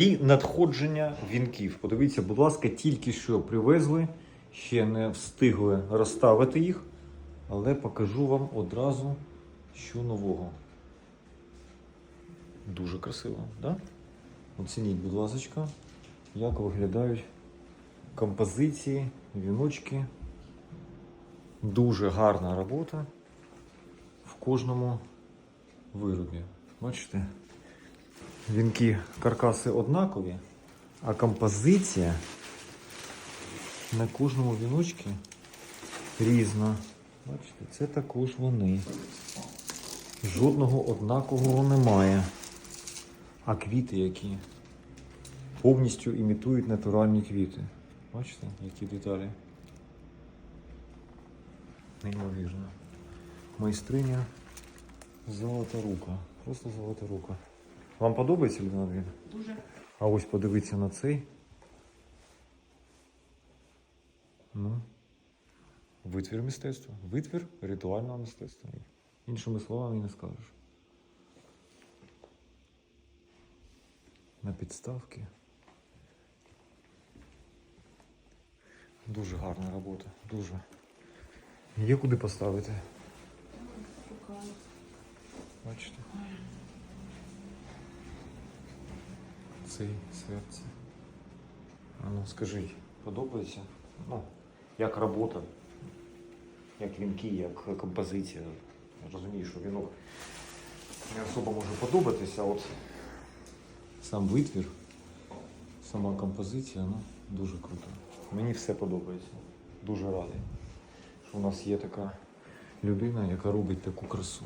І надходження вінків. Подивіться, будь ласка, тільки що привезли, ще не встигли розставити їх, але покажу вам одразу, що нового. Дуже красиво? Да? Оцініть, будь ласка, як виглядають композиції, віночки. Дуже гарна робота в кожному виробі. Бачите? Вінки каркаси однакові, а композиція на кожному віночці різна. Бачите, це також вони. Жодного однакового немає. А квіти які повністю імітують натуральні квіти. Бачите, які деталі? Неймовірно. Майстриня золота рука. Просто золота рука. Вам подобається Ліна? Дуже. А ось подивіться на цей. Ну, витвір мистецтва. Витвір ритуального мистецтва. Іншими словами і не скажеш. На підставки. Дуже гарна робота. Дуже. Є куди поставити. Бачите? Цей серце. А ну скажіть, подобається? Ну, як робота, як вінки, як композиція. Розумію, що вінок не особо може подобатися, а от сам витвір, сама композиція, ну, дуже круто. Мені все подобається. Дуже радий, що у нас є така людина, яка робить таку красу.